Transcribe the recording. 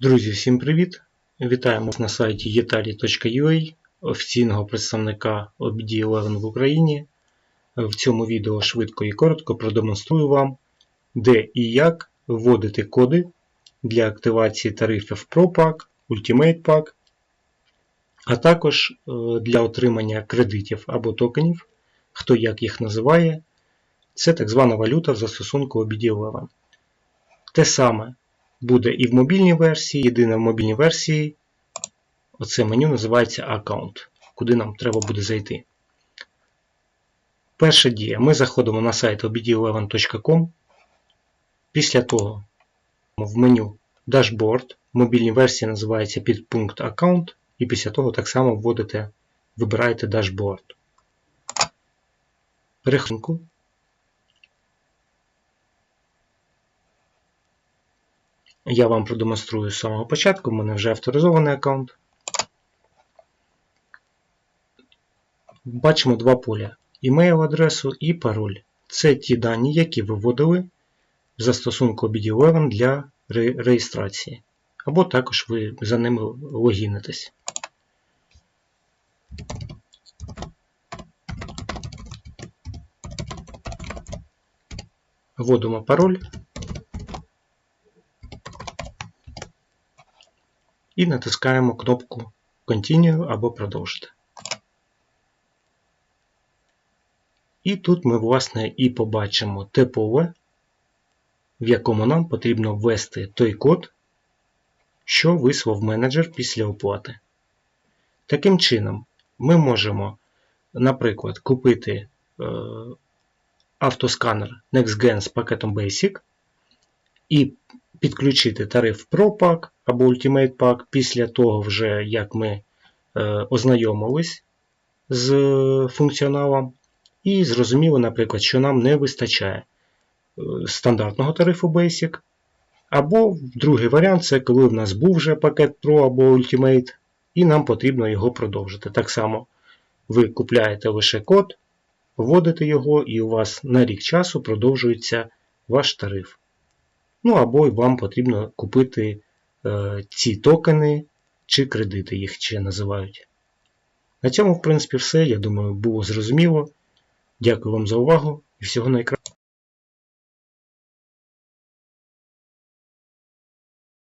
Друзі, всім привіт! Вітаємо вас на сайті yetali.ua, офіційного представника OBD11 в Україні. В цьому відео швидко і коротко продемонструю вам, де і як вводити коди для активації тарифів ProPack, Ultimate Pack, а також е, для отримання кредитів або токенів, хто як їх називає. Це так звана валюта в застосунку OBD11. Те саме буде і в мобільній версії. Єдине в мобільній версії оце меню називається Account, куди нам треба буде зайти. Перша дія. Ми заходимо на сайт obd11.com. Після того в меню Dashboard. В мобільній версії називається підпункт Account. І після того так само вводите, вибираєте Dashboard. Перехинку. Я вам продемонструю з самого початку, в мене вже авторизований аккаунт. Бачимо два поля: імейл адресу і пароль. Це ті дані, які ви вводили в застосунку BD11 для ре реєстрації. Або також ви за ними логінитесь. Вводимо пароль. І натискаємо кнопку Continue або продовжити. І тут ми, власне, і побачимо те поле, в якому нам потрібно ввести той код, що вислав менеджер після оплати. Таким чином, ми можемо, наприклад, купити е, автосканер NextGen з пакетом Basic і підключити тариф ProPack або Ultimate Pack після того, вже як ми е, ознайомились з функціоналом, і зрозуміли, наприклад, що нам не вистачає е, стандартного тарифу Basic. Або другий варіант це коли в нас був вже пакет Pro або Ultimate, і нам потрібно його продовжити. Так само ви купляєте лише код, вводите його, і у вас на рік часу продовжується ваш тариф. Ну або вам потрібно купити е, ці токени чи кредити, їх ще називають. На цьому, в принципі, все. Я думаю, було зрозуміло. Дякую вам за увагу і всього найкращого.